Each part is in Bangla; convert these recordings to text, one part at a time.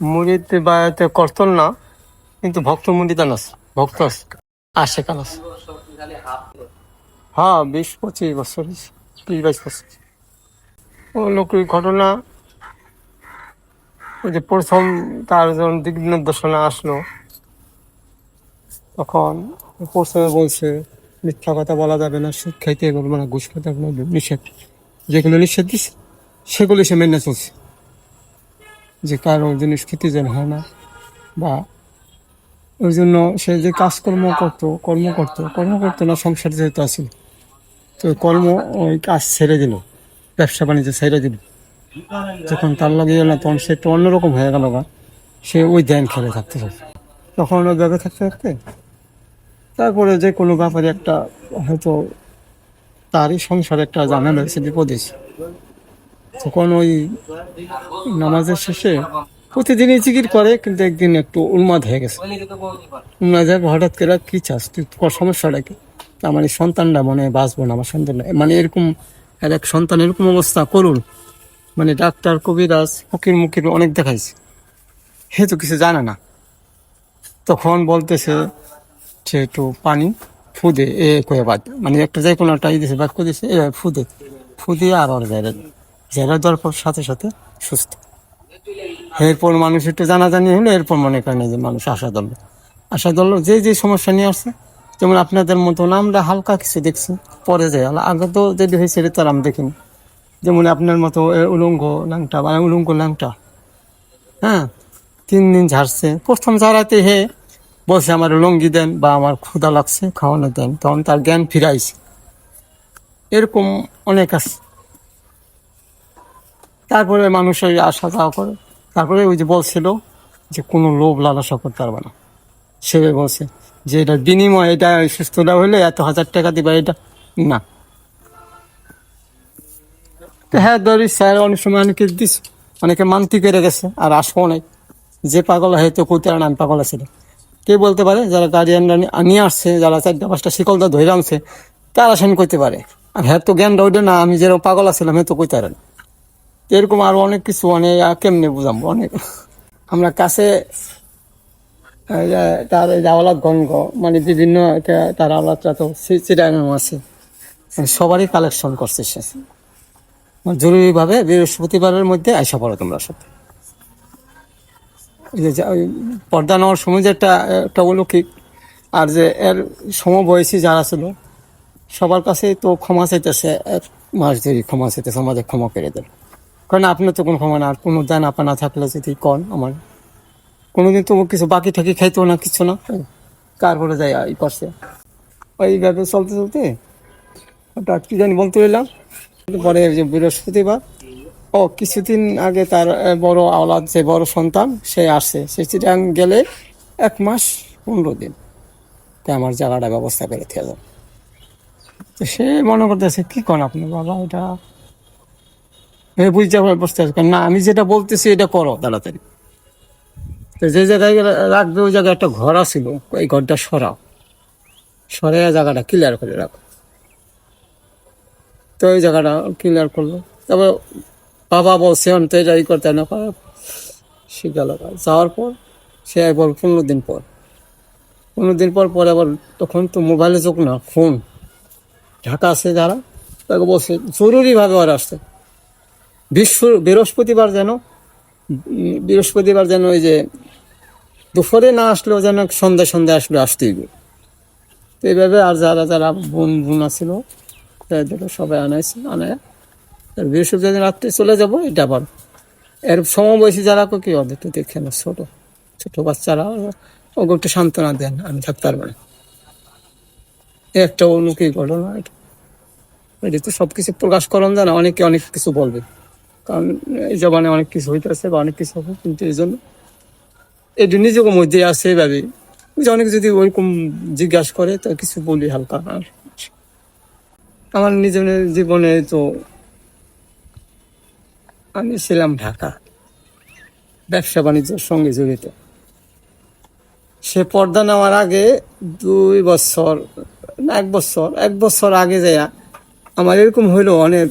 মুড়িতে বাড়িতে করতল না কিন্তু ভক্ত মুড়িদান আছে ভক্ত আছে আসে কাল আছে। হ্যাঁ বিশ পঁচিশ বছর বিশ বাইশ বছর। ও লোকের ঘটনা ওই যে প্রথম তার যখন দিক নির্দেশনা আসলো তখন প্রথমে বলছে মিথ্যা কথা বলা যাবে না সুদ খাইতে বলব না ঘুষ খেতে হবে না, নিষেধ। যেগুলো নিষেধ দিচ্ছে সেগুলো সে মেনে চলছে। যে কারও জিনিস খেতে যেন হয় না, বা ওই জন্য সে যে কাজকর্ম করতো, কর্ম করতো কর্ম করতো না, সংসার যেহেতু আসিল তো কর্ম ওই কাজ ছেড়ে দিল, ব্যবসা বাণিজ্য ছেড়ে দিল। যখন তার লাগে গেল তখন সে একটু অন্যরকম হয়ে গেল বা সে ওই ধ্যান খেলে থাকতে চায় তখন ওই জায়গায় থাকতে থাকতে তারপরে যে কোনো ব্যাপারে একটা হয়তো তারই সংসারে একটা জানালা হয়েছে, বিপদ তখন ওই নামাজের শেষে প্রতিদিনই জিকির করে, কিন্তু একদিন একটু উন্মাদ হয়ে গেছে। উন্মাদ হয়ে হঠাৎ করে, কি চাস তুই? তোর সমস্যাটা কি? আমার এই সন্তানটা মনে বাঁচবো না, আমার সন্তান মানে এরকম আর এক সন্তান, এরকম অবস্থা করুন। মানে ডাক্তার কবিরাজ, ফকির মুকির অনেক দেখাইছে। হে তো কিছু জানে না। তখন বলতেছে, সে একটু পানি ফুদে এ কয়ে বাদ। মানে একটা যে কোনো একটা ই দিছে বাদ করে দিছে এ ফুদে ফুদিয়ে আর ওর জেরা জেরা দেওয়ার পর সাথে সাথে সুস্থ। এরপর মানুষ একটু জানাজানি হলো এরপর মনে করেন যে মানুষ আশা দল আশা দল যে যে সমস্যা নিয়ে আসছে, যেমন আপনাদের মতন আমরা হালকা কিছু দেখছি, পরে যাই। আগে তো যদি হয়েছে, এটা তো আর আমি দেখিনি। যেমন আপনার মতো উলঙ্গ ল্যাংটা বা উলঙ্গ ল্যাংটা হ্যাঁ তিন দিন ঝাড়ছে। প্রথম ঝাড়াতে হে, বসে আমার লঙ্গি দেন বা আমার ক্ষুধা লাগছে, খাওয়ানো দেন, তখন তার জ্ঞান ফিরাইছে। এরকম অনেক আছে। তারপরে মানুষ ওই আসা যাওয়া করে। তারপরে ওই যে বলছিল যে কোনো লোভ লালসা করতে পারবে না। সে বলছে যে এটা বিনিময় এটা সুস্থতা হলে এত হাজার টাকা দিবা, এটা না। হ্যাঁ ধরি স্যার অনেক সময় অনেকে দিস অনেকে মানতি করে গেছে, আর আসব অনেক যে পাগল হয়তো কোথায় আমি পাগল ছিল কে বলতে পারে, যারা গার্ডিয়ানরা নিয়ে আসছে, যারা চারটা পাঁচটা শিকলটা ধরে আনছে, তারা সেন করতে পারে। আর হ্যাঁ তো জ্ঞান ওইটা না, আমি যেরকম পাগল আছিলাম হ্যাঁ তো কইতে পারেন এরকম আরও অনেক কিছু অনেক আর কেমনে বুঝাবো? অনেক। আমরা কাছে তার এই যে আওলাদ গঙ্গ মানে বিভিন্ন তার আওলাদটা তো চিরানো আছে। মানে সবারই কালেকশন করছে সে। জরুরিভাবে বৃহস্পতিবারের মধ্যে আইসা পড়ো তোমরা ওই পর্দা নেওয়ার সময় যে একটা একটা অলৌকিক, আর যে এর সমবয়সী যারা ছিল, সবার কাছে তো ক্ষমা চাইতেছে, এক মাস ধরে ক্ষমা চাইতেছে আমাদের ক্ষমা করে দেন। কারণ আপনার তো কোনো ক্ষমা না আর কোনো দান আপা না থাকলে যদি কন আমার। কোনোদিন তো কিছু বাকি থাকি খাইতো না, কিছু না। কার তারপরে যাই ই করছে ওইভাবে চলতে চলতে ওটা কি জানি বলতে এলাম পরে যে বৃহস্পতিবার, ও কিছুদিন আগে তার বড় আওলাদ, যে বড় সন্তান, সে আসছে সে চিটাং গেলে এক মাস পনেরো দিন। তা আমার জায়গাটা ব্যবস্থা করে থেকে তো সে মনে করতেছে, কি কন আপনি বাবা এটা? এ বুঝতে পারে বসতে আছে না, আমি যেটা বলতেছি, এটা করো তাড়াতাড়ি। তো যে জায়গায় রাখবে, ওই জায়গায় একটা ঘর আছিল ওই ঘরটা সরাও। সরাই জায়গাটা ক্লিয়ার করে রাখো। তো ওই জায়গাটা ক্লিয়ার করল। তবে বাবা বলছে অন্ত এটা ই করতে না। সে গেল। যাওয়ার পর সে একবার পনেরো দিন পর। পনেরো দিন পর, পরে আবার তখন তো মোবাইলে চোখ না ফোন ঢাকা আছে যারা, তাকে বলছে, জরুরিভাবে ওরা আসছে বিশ্ব বৃহস্পতিবার যেন বৃহস্পতিবার যেন ওই যে দুপুরে না আসলেও যেন সন্ধ্যা সন্ধ্যা আসলে আসতেই। তো এইভাবে আর যারা যারা বোন বোন আছিল তাদেরকে সবাই আনাইছে, আনায়। আর বৃহস্পতিবার রাত্রে চলে যাব, এটা আবার। এর সমবয়সী যারা কো কি ওদের তো দেখে না ছোট ছোট বাচ্চারা ওকে একটু সান্ত্বনা দেন, আমি থাকতে পারব না। একটা অনুকী ঘটনা, এটা। এটা তো সব কিছু প্রকাশ করন, জানা, অনেকে অনেক কিছু বলবে। কারণ এই জবানে অনেক কিছু হইতেছে বা অনেক কিছু হবে, কিন্তু এই জন্য এটা নিজেকে মধ্যে আছে যে অনেক যদি ওইরকম জিজ্ঞাসা করে, তো কিছু বলি হালকা। আর আমার নিজের জীবনে তো আমি ছিলাম ঢাকা, ব্যবসা বাণিজ্যের সঙ্গে জড়িত। সে পর্দা নেওয়ার আগে দুই বছর এক বছর এক বছর আগে যাইয়া আমার এরকম হইল অনেক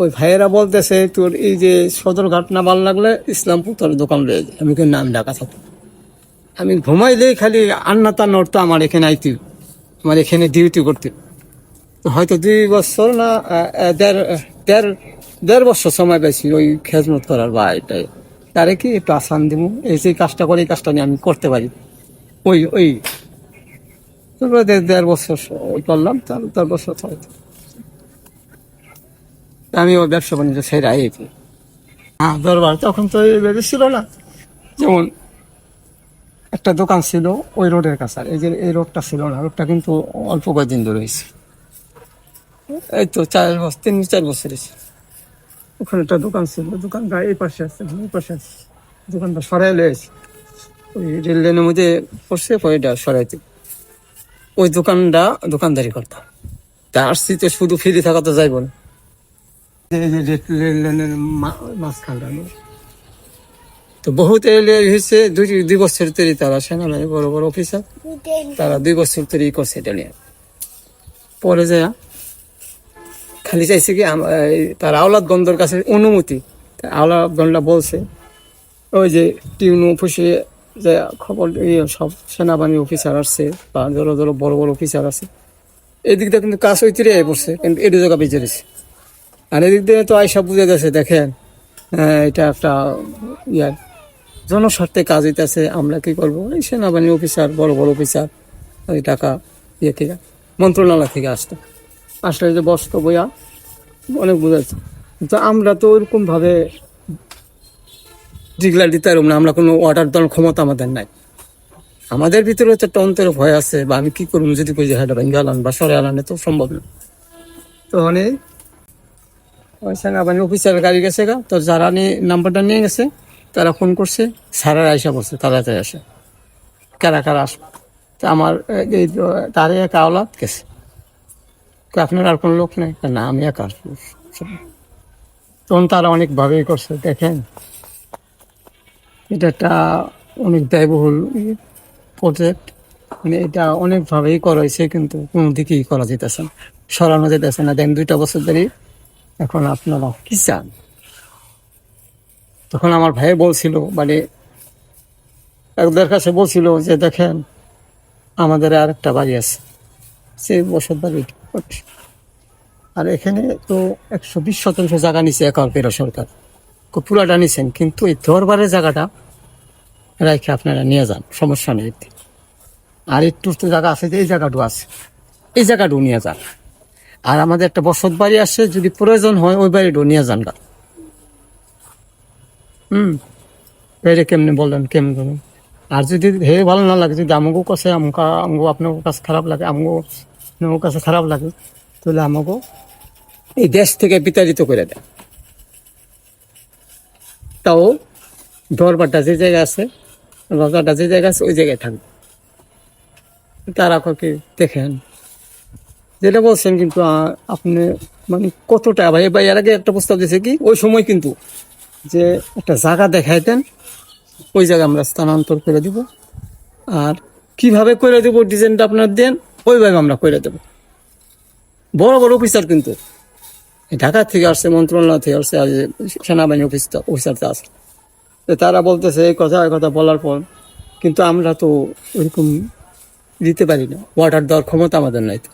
ওই ভাইয়েরা বলতেছে, তোর এই যে সদরঘাট না ভালো লাগলে ইসলামপুর তোর দোকান রয়ে যায়। আমি কিন্তু নাম ডাকা থাকতো আমি ঘুমাইলেই খালি আন্না তান্না উঠতো আমার এখানে আইতি, আমার এখানে ডিউটি করতে। হয়তো দুই বছর না দেড় দেড় দেড় বছর সময় পেয়েছি ওই খেজমত করার বা এটাই তারে কি একটু আসান দিব এই যে কাজটা করে, এই কাজটা নিয়ে আমি করতে পারি। ওই ওই। তারপরে দেড় বছর করলাম, তার বছর হয়তো। আমি ওই ব্যবসা বাণিজ্য সেরা এই হ্যাঁ দরবার তখন তো এইভাবে ছিল না। যেমন একটা দোকান ছিল ওই রোডের কাছে এই যে এই রোডটা ছিল না রোডটা কিন্তু অল্প কয়েকদিন ধরে হয়েছে। এই তো চার বছর তিন চার বছর এসে ওখানে একটা দোকান ছিল দোকানটা এই পাশে আছে এই পাশে আছে। দোকানটা সরাই লয়েছে ওই রেল লাইনের মধ্যে পড়ছে পয়টা সরাইতে। ওই দোকানটা দোকানদারি করতাম। তা আসছি তো শুধু ফ্রি থাকা তো যাইব না। তো বহুত হয়েছে দুই দুই বছর তৈরি তারা সেনাবাহিনী, বড় বড় অফিসার, তারা দুই বছর তৈরি করছে পরে যায় খালি চাইছে কি তার আওলাদ গন্ধর কাছে অনুমতি। আওলাদ গন্ধটা বলছে, ওই যে টিউন অফিসে যে খবর সব সেনাবাহিনী অফিসার আসছে, বা ধরো ধরো, বড় বড় অফিসার আছে এদিক দিয়ে কিন্তু কাজ হইতে রে পড়ছে, কিন্তু এটু জায়গা বেঁচে রয়েছে। আর এদিক দিয়ে তো আয়সা বুঝে গেছে, দেখেন এটা একটা, ইয়ার, জনস্বার্থে কাজ হইতেছে, আমরা কি করব? এই সেনাবাহিনী অফিসার বড় বড় অফিসার ওই টাকা ইয়ে থেকে, মন্ত্রণালয় থেকে আসতো। আসলে যে বস্ত বইয়া, অনেক বোঝাচ্ছে কিন্তু আমরা তো ওইরকম ভাবে ডিগলার দিতে পারব না, আমরা কোনো অর্ডার দেওয়ার ক্ষমতা আমাদের নাই। আমাদের ভিতরে তো একটা ভয় আছে, বা আমি কী করব যদি কই যে হ্যাঁ আলান বা সরে আলানে তো সম্ভব না। তো অনেক ওই সেনাবাহিনী অফিসারের গাড়ি গেছে গা। তো যারা নিয়ে নাম্বারটা নিয়ে গেছে, তারা ফোন করছে, স্যারের আইসা বলছে, তাড়াতাড়ি আসে। কারা কারা আসবে? তো আমার, এই তারে এক আওলাদ গেছে। আপনার আর কোনো লোক নেই? না, আমি একা তখন তারা অনেকভাবেই করছে, দেখেন। এটা একটা অনেক ব্যয়বহুল প্রজেক্ট মানে এটা অনেকভাবেই করা হয়েছে কিন্তু কোনো দিকেই করা যেতেছে না। সরানো যেতেছে না। দেখেন দুইটা বছর ধরে এখন আপনারা কি চান তখন আমার ভাই বলছিল মানে একদের কাছে বলছিল যে, দেখেন, আমাদের আর একটা বাড়ি আছে। সেই বসত বাড়ি। আর এখানে তো একশো বিশ শতাংশ জায়গা নিছে একাউন্টের সরকার। পুরাটা নিছেন, কিন্তু এই দরবারের জায়গাটা রাখে আপনারা নিয়ে যান, সমস্যা নেই আর একটু জায়গা আছে যে, এই জায়গাটু আছে। এই জায়গাটু নিয়ে যান। আর আমাদের একটা বসত বাড়ি আসে যদি প্রয়োজন হয় ওই বাড়িটাও নিয়ে যান গা। হুম? এটা কেমনি বললেন কেমন আর যদি হে ভালো না লাগে, যদি আমাকেও কাছে আমকা আমগো আপনার কাছে খারাপ লাগে, আমগো আপনার কাছে খারাপ লাগে, তাহলে আমাকেও এই দেশ থেকে বিতাড়িত করে দেয় তাও দরবারটা যে জায়গায় আছে, রাজাটা যে জায়গা আছে, ওই জায়গায় থাকবে। তারা কি দেখেন? যেটা বলছেন কিন্তু আপনি মানে কতটা, ভাই ভাই, এর আগে একটা প্রস্তাব দিয়েছে কি, ওই সময় কিন্তু যে একটা জায়গা দেখাই দেন ওই জায়গা আমরা স্থানান্তর করে দিব। আর কীভাবে করে দেবো ডিজাইনটা আপনার দেন, ওইভাবে আমরা করে দেবো। বড় বড় অফিসার কিন্তু। ঢাকা থেকে আসছে, মন্ত্রণালয় থেকে আসছে, আর সেনাবাহিনী অফিস অফিসারটা আছে। তারা বলতেছে এই কথা এই কথা বলার পর কিন্তু আমরা তো ওইরকম দিতে পারি না। ওয়াটার দেওয়ার ক্ষমতা আমাদের নাই তো।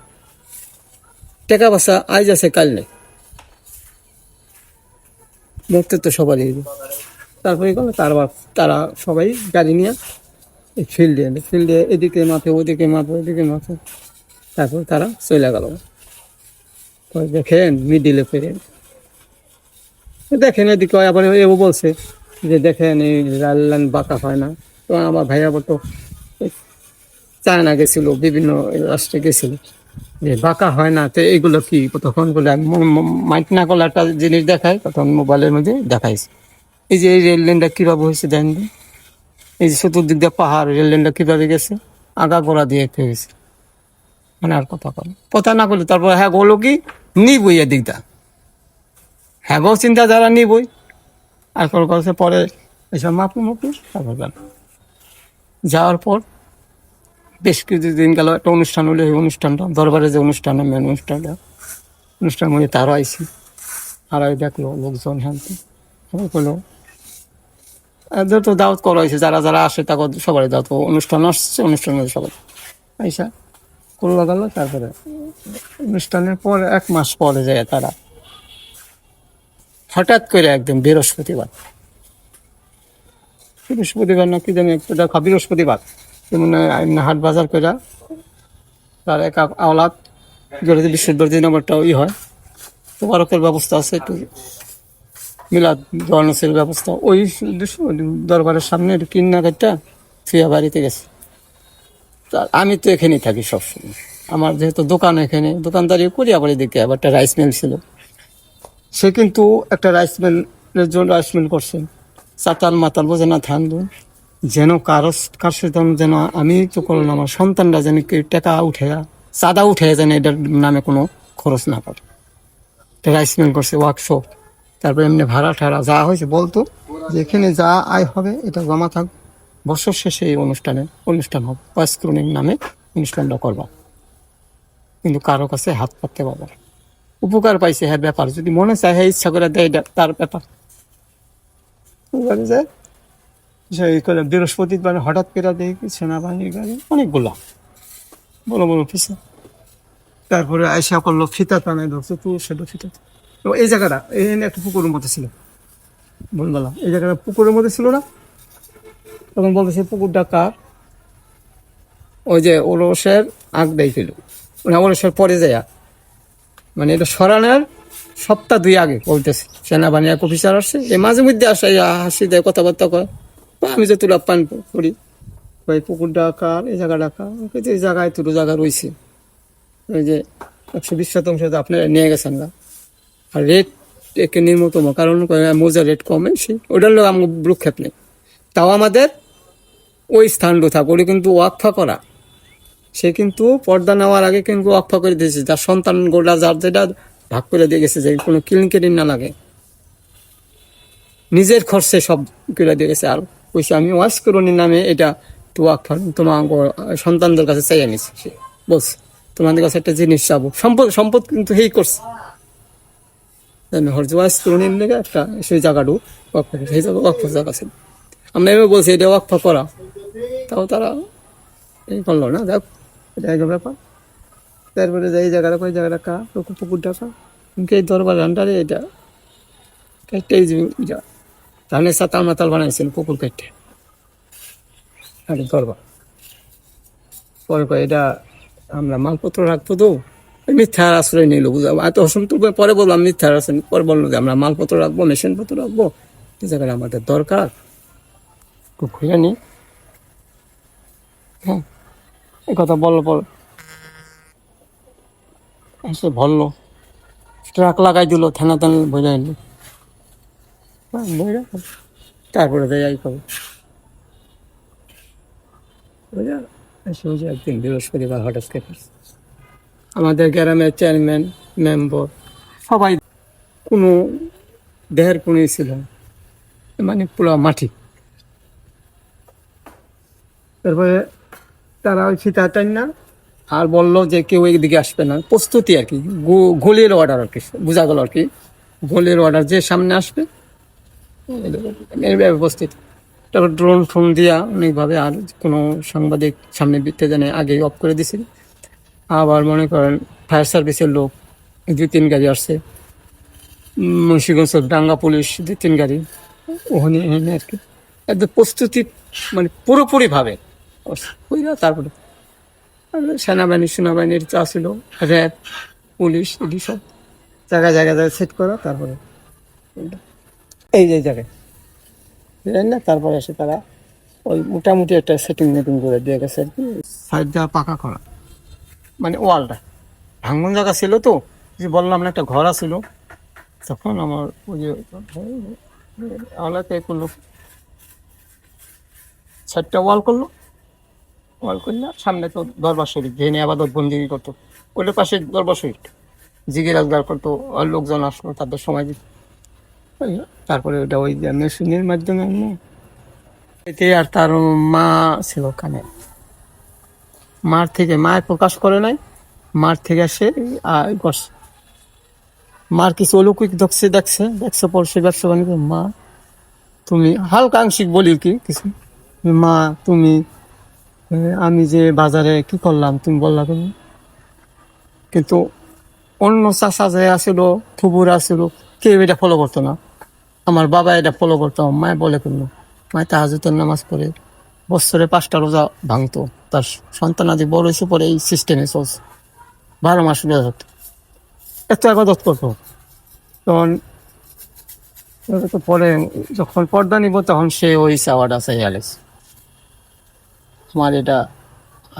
টাকা পয়সা আজ আছে কাল নেই। মরতে তো সবারই তারপরে গেল, তারপর তারা সবাই গাড়ি নিয়ে ফিল্ডে এলো ফিল্ডে এদিকে মাথে ওদিকে মাথে ওদিকে মাথে তারপর তারা চলে গেল। দেখেন মিডিলে ফিরে দেখেন এদিকে আবার এও বলছে যে, দেখেন এই লাল লাইন বাঁকা হয় না। তো আমার ভাইয়া বলতো চায়না গেছিল, বিভিন্ন রাষ্ট্রে গেছিল। বাঁকা হয় না, তো এগুলো কি? তখন বলে আমি ম- ম- মাইক না করলে একটা জিনিস দেখাই তখন মোবাইলের মধ্যে দেখাইছে। এই যে এই রেল লাইনটা কীভাবে হয়েছে দেন এই যে চতুর্দিক দিয়ে পাহাড়, রেল লাইনটা কীভাবে গেছে? আগা গোড়া দিয়ে গেছে মানে আর কথা কর কথা না করলে তারপর হ্যাঁ বলো কি নিবই এদিকটা হ্যাঁ গো চিন্তা যারা নিবই। আর কল করছে পরে এসব মাপু মাপু তারপর যাওয়ার পর বেশ কিছুদিন গেল, একটা অনুষ্ঠান হলো, এই অনুষ্ঠানটা, দরবারে যে অনুষ্ঠান মেন অনুষ্ঠানটা, অনুষ্ঠান মধ্যে তারও আইসি। হারাই দেখল, লোকজন ত্যান। সবাই করল এদের তো দাওয়াত করা হয়েছে, যারা যারা আসে তাকে সবাই দাওয়াত অনুষ্ঠান আসছে, অনুষ্ঠান সবাই আইসা করল, গেল, তারপরে অনুষ্ঠানের পর, এক মাস পরে যায় তারা। হঠাৎ করে একদম বৃহস্পতিবার বৃহস্পতিবার না কি জানি একটা দেখা বৃহস্পতিবার। যেমন আহ, হাট বাজার করে তার এক আওলাদ যদি বিশ্ববিদ্যালয় নম্বরটা ই হয়। তোবারকের ব্যবস্থা আছে একটু মিলাদ জনসের ব্যবস্থা। ওই দরবারের সামনে একটু কিন্না কাটটা ফিয়া বাড়িতে গেছে। তা আমি তো এখানেই থাকি সবসময়। আমার যেহেতু দোকান এখানে দোকানদারি করি আবার এদিকে আবার একটা রাইস মিল ছিল। সে কিন্তু একটা রাইস মিলের জন্য রাইস মিল করছে। চাতাল মাতাল বোঝে না ধান যেন কারও কার সাথে যেন আমি তো করলাম, আমার সন্তানরা যেন টাকা উঠে, চাঁদা উঠে যেন এটার নামে কোনো খরচ না করে রাইস মিল করছে ওয়ার্কশপ তারপরে এমনি ভাড়া ঠাড়া যা হয়েছে বলতো, যে এখানে যা আয় হবে, এটা জমা থাক। বছর শেষে এই অনুষ্ঠানে অনুষ্ঠান হবে। ওয়াস্ক্রনিক নামে অনুষ্ঠানটা করবা। কিন্তু কারও কাছে হাত পাততে পারবে উপকার পাইছে হ্যাঁ ব্যাপার। যদি মনে চায় হ্যাঁ ইচ্ছা করে দেয় তার ব্যাপার। এবারে যে করে বৃহস্পতিবার হঠাৎ করে দেখি সেনাবাহিনীর গাড়ি, অনেকগুলো। বড় বড় পিসে তারপরে আয়সা করল, ফিতা টানায় ধরছে, তুই সেটা ফিতা এই জায়গাটা, এই একটা পুকুরের মধ্যে ছিল। বললাম এই জায়গাটা পুকুরের মধ্যে ছিল না? তখন বলতেছে পুকুরটা কার? ওই যে ওরসের আগ দেখছিল মানে ওরসের পরে যায়। মানে এটা সরানোর সপ্তাহ দুই আগে বলতেছে। সেনাবাহিনী এক অফিসার আসছে এই মাঝে মধ্যে আসে হাসি দেয়, কথাবার্তা বা আমি যে তুলা পান করি। ওই পুকুর ডাকার এই জায়গা ডাকা এই জায়গায় দুটো জায়গা রয়েছে। ওই যে একশো বিশ শতাংশ তো আপনারা নিয়ে গেছেন না। আর রেট একে নিম্নতম, কারণ মোজার রেট কমে, সে ওটার লোক আমার ভ্রুক্ষেপ নেই। তাও আমাদের ওই স্থানটা থাক ওটা কিন্তু ওয়াকফা করা। সে কিন্তু পর্দা নেওয়ার আগে কিন্তু ওয়াকফা করে দিয়েছে। যার সন্তান গোটা যার যেটা ভাগ করে দিয়ে গেছে, যে কোনো কিলিংকেরিং না লাগে। নিজের খরচে সব করে দিয়ে গেছে আর কইছে, আমি ওয়াশ করুনি নামে এটা তো ওয়াকফা তোমার সন্তানদের কাছে চাইয়ে নিছি। সে বলছে, তোমাদের কাছে একটা জিনিস চাবো। সম্পদ সম্পদ কিন্তু হেই করছে। আমি হরজ ওয়াশ করুনি লেগে একটা, সেই জায়গাটু ওয়াকফা সেই জায়গা, ওয়াকফা জায়গা ছিল আমরা এবার বলছি, এটা ওয়াকফা করা। তাও তারা এই করল না দেখ এটা এক ব্যাপার। তারপরে যে এই জায়গাটা কই জায়গাটা কা পুকুর পুকুর ডাকা কিন্তু এই দরবার আন্ডারে এটা কেটে এই যে ধানের সাতাল মাতাল বানাইছেন পুকুর কেটে আর এই পরে এটা আমরা মালপত্র রাখব তো। ওই মিথ্যার আশ্রয় নিল বুঝলাম এত অসন্তোষ পরে বললাম, মিথ্যার আশ্রয় পরে বলল যে, আমরা মালপত্র রাখব, মেশিনপত্র রাখব। এই জায়গাটা আমাদের দরকার। একটু খুঁজে নিই হ্যাঁ এই কথা বলল পর। এসে বলল, ট্রাক লাগাই দিল থানা থানা বোঝা বইরা তারপরে যাই বুঝা এসে বুঝে একদিন বৃহস্পতিবার হঠাৎ করে আমাদের গ্রামের চেয়ারম্যান, মেম্বার, সবাই কোনো দেহের কোনই ছিল। মানে পুরো মাটি। তারপরে তারা ওই ফিতাটাই না, আর বলল যে কেউ এদিকে আসবে না। প্রস্তুতি আর কি। গোলের অর্ডার আর কি, বোঝা গেল আর কি। গোলের অর্ডার যে সামনে আসবে এইভাবে প্রস্তুতি তারপর ড্রোন ফোন দিয়া অনেকভাবে আর কোনো সাংবাদিক সামনে বিতে জানে আগেই অফ করে দিছিল আবার মনে করেন ফায়ার সার্ভিসের লোক দুই তিন গাড়ি আসছে। মুন্সিগঞ্জ ডাঙ্গা পুলিশ দুই তিন গাড়ি। ওখানে আর কি। একদম প্রস্তুতি মানে পুরোপুরিভাবে ওইরা তারপরে। সেনাবাহিনী, সেনাবাহিনীর চা ছিল র্যাব পুলিশ এটি সব জায়গায় জায়গায় জায়গায় সেট করা, তারপরে। এই যে জায়গায় বুঝলেন না? তারপরে এসে তারা ওই মোটামুটি একটা সেটিং মেটিং করে দিয়ে গেছে আর কি। সাইড দেওয়া পাকা করা। মানে ওয়ালটা। ভাঙন জায়গা ছিল তো যে বললাম না, একটা ঘর ছিল তখন আমার ওই যে করল চারটা ওয়াল করল। ওয়াল করলে, সামনে তো দরবার শরীফ জেনে আবাদত বন্দি করতো। ওইটার পাশে দরবার শরীফ। জিগির আজগার করতো লোকজন আসলো, তাদের সময় দিত। তারপরে ওটা ওই মেশিনের মাধ্যমে আনলো। এতে আর তার মা ছিল ওখানে। মার থেকে মায়ের প্রকাশ করে নাই, মার থেকে সে করছে। মার কিছু অলৌকিক দেখছে দেখছে দেখছে সে ব্যবসা বাণিজ্য, মা, তুমি হালকা আংশিক বলি কি কিছু? মা, তুমি আমি যে বাজারে কি করলাম তুমি বললা তুমি কিন্তু অন্য চাষা যে আসিল থুবুর আসিল কেউ এটা ফলো করতো না। আমার বাবা এটা ফলো করতো, মায় বলে করল। মায় তাহাজুতের নামাজ পড়ে, বছরে পাঁচটা রোজা ভাঙতো। তার সন্তানাদি বড় এসে পরে এই সিস্টেমে চলছে। বারো মাস রোজা থাকতো এত আবাদত করতো। তখন পরে যখন পর্দা নিব, তখন সে ওই চাওয়াটা চাই আলেস আমার এটা,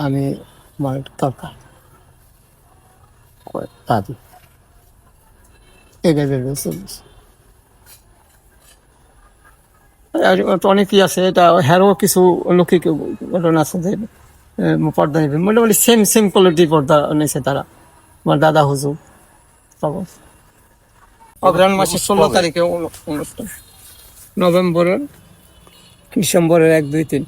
আমি, আমার দরকার। দাদি আছে, এটা কিছু ঘটনা আছে যে পর্দা নেবে। মোটামুটি সেম সেম কোয়ালিটির পর্দা নিয়েছে তারা, আমার দাদা হুজুর। তখন অগ্রহণ মাসের ষোলো তারিখে অনু- অনুষ্ঠান নভেম্বরের, ডিসেম্বরের এক দুই তিন।